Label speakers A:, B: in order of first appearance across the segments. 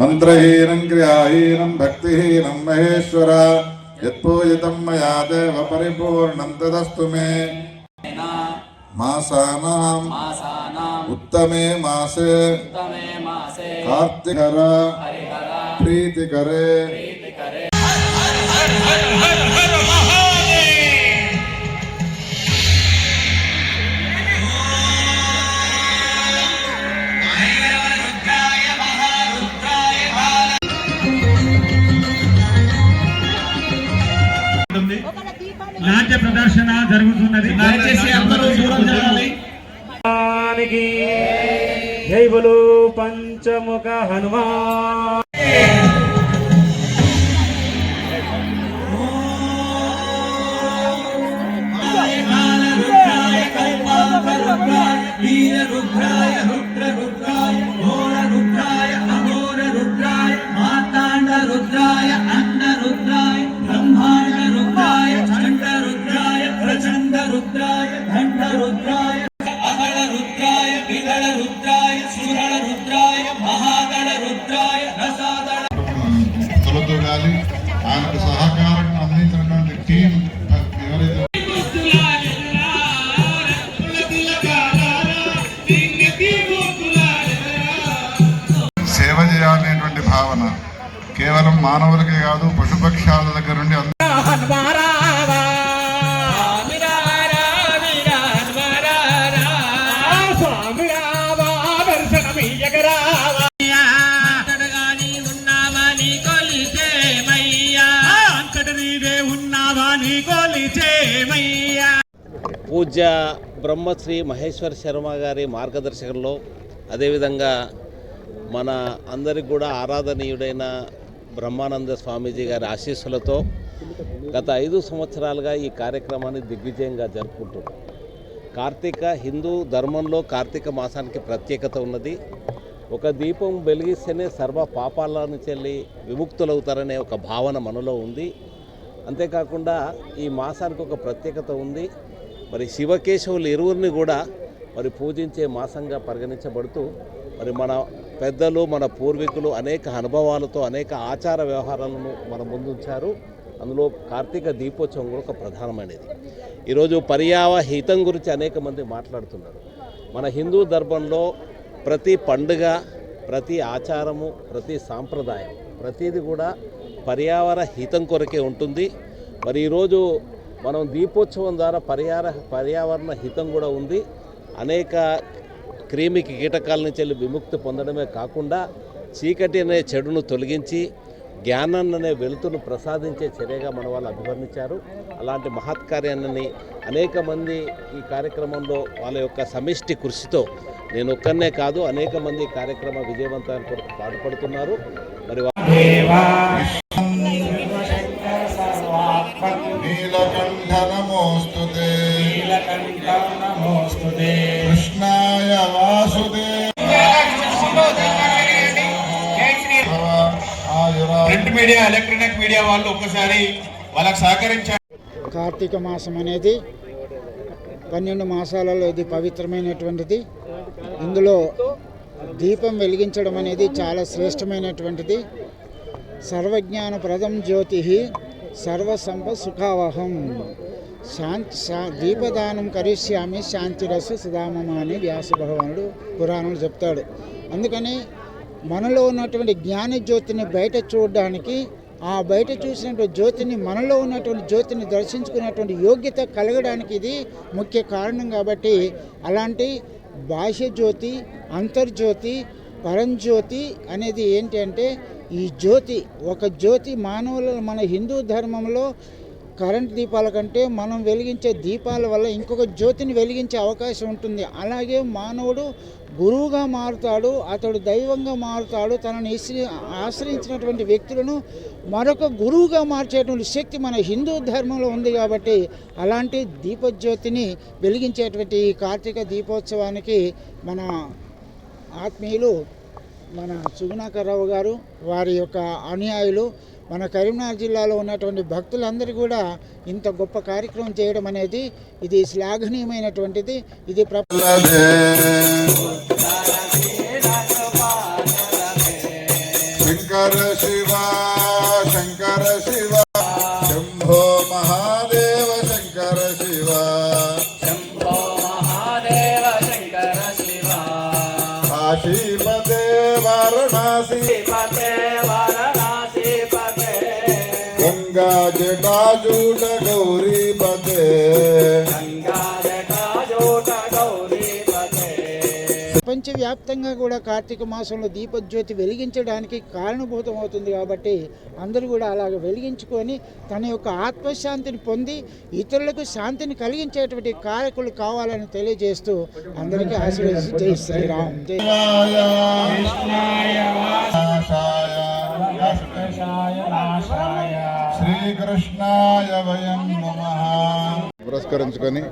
A: మంత్రహీనం క్రియాహీనం భక్తిహీనం మహేశ్వర. యత్పూజితం మయా దేవ పరిపూర్ణం తదస్తు మే. మాసానాం ఉత్తమే మాసే. కార్తికర
B: హరిహర
A: ప్రీతికరే
C: నాట్య ప్రదర్శన జరుగుతున్నది. దయచేసి అందరూ దూరం జరగాలి. జై బలు పంచముఖ హనుమాన్.
A: మానవులకే కాదు పశుపక్షాల దగ్గర నుండి
D: పూజ్య బ్రహ్మశ్రీ మహేశ్వర్ శర్మ గారి మార్గదర్శకంలో అదేవిధంగా మన అందరికి కూడా ఆరాధనీయుడైన బ్రహ్మానంద స్వామీజీ గారి ఆశీస్సులతో గత ఐదు సంవత్సరాలుగా ఈ కార్యక్రమాన్ని దిగ్విజయంగా జరుపుకుంటున్నాం. కార్తీక హిందూ ధర్మంలో కార్తీక మాసానికి ప్రత్యేకత ఉన్నది. ఒక దీపం వెలిగిస్తేనే సర్వ పాపాల నుంచి వెళ్ళి విముక్తులవుతారనే ఒక భావన మనలో ఉంది. అంతేకాకుండా ఈ మాసానికి ఒక ప్రత్యేకత ఉంది. మరి శివకేశవులు ఇరువురిని కూడా మరి పూజించే మాసంగా పరిగణించబడుతూ మరి మన పెద్దలు మన పూర్వీకులు అనేక అనుభవాలతో అనేక ఆచార వ్యవహారాలను మన ముందుంచారు. అందులో కార్తీక దీపోత్సవం కూడా ఒక ప్రధానమైనది. ఈరోజు పర్యావ హితం గురించి అనేక మంది మాట్లాడుతున్నారు. మన హిందూ ధర్మంలో ప్రతి పండుగ ప్రతి ఆచారము ప్రతి సాంప్రదాయం ప్రతిది కూడా పర్యావరణ హితం కొరకే ఉంటుంది. మరి ఈరోజు మనం దీపోత్సవం ద్వారా పర్యార పర్యావరణ హితం కూడా ఉంది. అనేక క్రిమికి కీటకాల నుంచి వెళ్ళి విముక్తి పొందడమే కాకుండా చీకటి అనే చెడును తొలగించి జ్ఞానాన్ని అనే వెలుతును ప్రసాదించే చర్యగా మన వాళ్ళు అభివర్ణించారు. అలాంటి మహత్కార్యాన్ని అనేక మంది ఈ కార్యక్రమంలో వాళ్ళ యొక్క సమిష్టి కృషితో నేను ఒక్కనే కాదు అనేక మంది ఈ కార్యక్రమ విజయవంతానికి కొరకు పాటుపడుతున్నారు. మరి
A: నీలకంఠ నమోస్తుతే.
C: మీడియా ఎలక్ట్రానిక్ మీడియా వాళ్ళు ఒక్కసారి వాళ్ళకి సహకరించారు
E: కార్తీక మాసం అనేది పన్నెండు మాసాలలో ఇది పవిత్రమైనటువంటిది. ఇందులో దీపం వెలిగించడం అనేది చాలా శ్రేష్టమైనటువంటిది. సర్వజ్ఞాన ప్రథం జ్యోతి సర్వసంప సుఖావహం. శాంతి శా దీపదానం కరిష్యామి శాంతిరస సుధామమ అని వ్యాస భగవానుడు పురాణం చెప్తాడు. అందుకని మనలో ఉన్నటువంటి జ్ఞాన జ్యోతిని బయట చూడడానికి ఆ బయట చూసినటువంటి జ్యోతిని మనలో ఉన్నటువంటి జ్యోతిని దర్శించుకున్నటువంటి యోగ్యత కలగడానికి ఇది ముఖ్య కారణం కాబట్టి అలాంటి బాహ్య జ్యోతి అంతర్జ్యోతి పరంజ్యోతి అనేది ఏంటి అంటే ఈ జ్యోతి ఒక జ్యోతి మానవుల మన హిందూ ధర్మంలో కరెంట్ దీపాల కంటే మనం వెలిగించే దీపాల వల్ల ఇంకొక జ్యోతిని వెలిగించే అవకాశం ఉంటుంది. అలాగే మానవుడు గురువుగా మారుతాడు అతడు దైవంగా మారుతాడు తనని ఆశ్రయించినటువంటి వ్యక్తులను మరొక గురువుగా మార్చేటువంటి శక్తి మన హిందూ ధర్మంలో ఉంది కాబట్టి అలాంటి దీపజ్యోతిని వెలిగించేటువంటి ఈ కార్తీక దీపోత్సవానికి మన ఆత్మీయులు మన సుగుణాకర్రావు గారు వారి యొక్క అనుయాయులు మన కరీంనగర్ జిల్లాలో ఉన్నటువంటి భక్తులందరూ కూడా ఇంత గొప్ప కార్యక్రమం చేయడం అనేది ఇది శ్లాఘనీయమైనటువంటిది. ఇది ప్ర
A: శివ శంకర శివ శంభో మహాదేవ శంకర శివ.
B: శంభో మహాదేవ శంకర శివ
A: జటాజూట
B: గౌరీ పతే
E: ప్రపంచవ్యాప్తంగా కూడా కార్తీక మాసంలో దీపజ్యోతి వెలిగించడానికి కారణభూతం అవుతుంది కాబట్టి అందరూ కూడా అలాగ వెలిగించుకొని తన యొక్క ఆత్మశాంతిని పొంది ఇతరులకు శాంతిని కలిగించేటువంటి కారకులు కావాలని తెలియజేస్తూ అందరికీ ఆశీర్వదించి జై శ్రీరామ్ జై
A: శ్రీకృష్ణాయ వయం పురస్కరించుకొని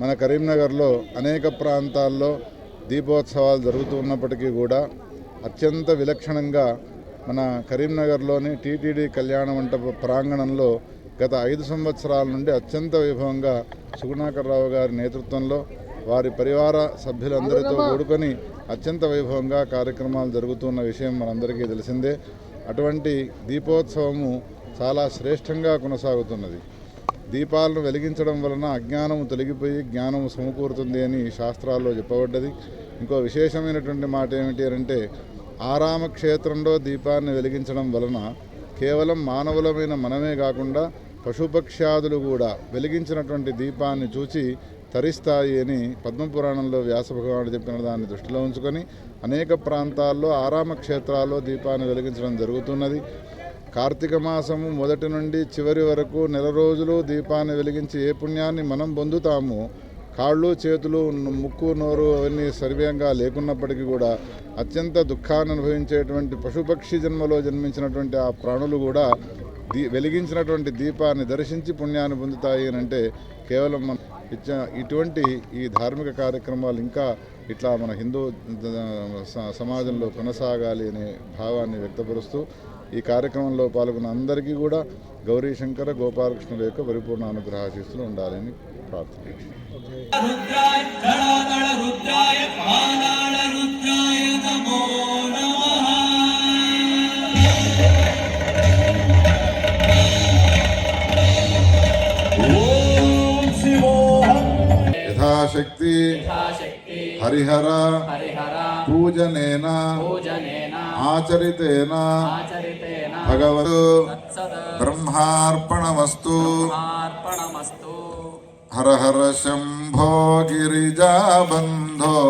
A: మన కరీంనగర్లో అనేక ప్రాంతాల్లో దీపోత్సవాలు జరుగుతున్నప్పటికీ కూడా అత్యంత విలక్షణంగా మన కరీంనగర్లోని టీటీడీ కళ్యాణ మంటప ప్రాంగణంలో గత ఐదు సంవత్సరాల నుండి అత్యంత వైభవంగా సుగుణాకర్రావు గారి నేతృత్వంలో వారి పరివార సభ్యులందరితో కూడుకొని అత్యంత వైభవంగా కార్యక్రమాలు జరుగుతున్న విషయం మనందరికీ తెలిసిందే. అటువంటి దీపోత్సవము చాలా శ్రేష్టంగా కొనసాగుతున్నది. దీపాలను వెలిగించడం వలన అజ్ఞానము తొలగిపోయి జ్ఞానము సమకూరుతుంది అని శాస్త్రాల్లో చెప్పబడ్డది. ఇంకో విశేషమైనటువంటి మాట ఏమిటి అంటే ఆరామ క్షేత్రంలో దీపాన్ని వెలిగించడం వలన కేవలం మానవులమైన మనమే కాకుండా పశుపక్ష్యాదులు కూడా వెలిగించినటువంటి దీపాన్ని చూచి తరిస్తాయి అని పద్మపురాణంలో వ్యాసభగవానుడు చెప్పిన దాన్ని దృష్టిలో ఉంచుకొని అనేక ప్రాంతాల్లో ఆరామ క్షేత్రాల్లో దీపాన్ని వెలిగించడం జరుగుతున్నది. కార్తీక మాసము మొదటి నుండి చివరి వరకు నెల రోజులు దీపాన్ని వెలిగించి ఏ పుణ్యాన్ని మనం పొందుతాము? కాళ్ళు చేతులు ముక్కు నోరు అవన్నీ సర్వేంగా లేకున్నప్పటికీ కూడా అత్యంత దుఃఖాన్ని అనుభవించేటువంటి పశుపక్షి జన్మలో జన్మించినటువంటి ఆ ప్రాణులు కూడా దీ వెలిగించినటువంటి దీపాన్ని దర్శించి పుణ్యాన్ని పొందుతాయి అని అంటే కేవలం మన ఇచ్చ ఇటువంటి ఈ ధార్మిక కార్యక్రమాలు ఇంకా ఇట్లా మన హిందూ స- సమాజంలో కొనసాగాలి అనే భావాన్ని వ్యక్తపరుస్తూ ఈ కార్యక్రమంలో పాల్గొన్న అందరికీ కూడా గౌరీ శంకర గోపాలకృష్ణుల యొక్క పరిపూర్ణ అనుగ్రహాశీస్సులు ఉండాలని ప్రార్థన యథాశక్తి.
B: हरिहर
A: पूजन
B: आचरितेन
A: भगवत
B: ब्रह्मार्पणमस्तु।
A: हर हर शम्भो गिरिजाबन्धो।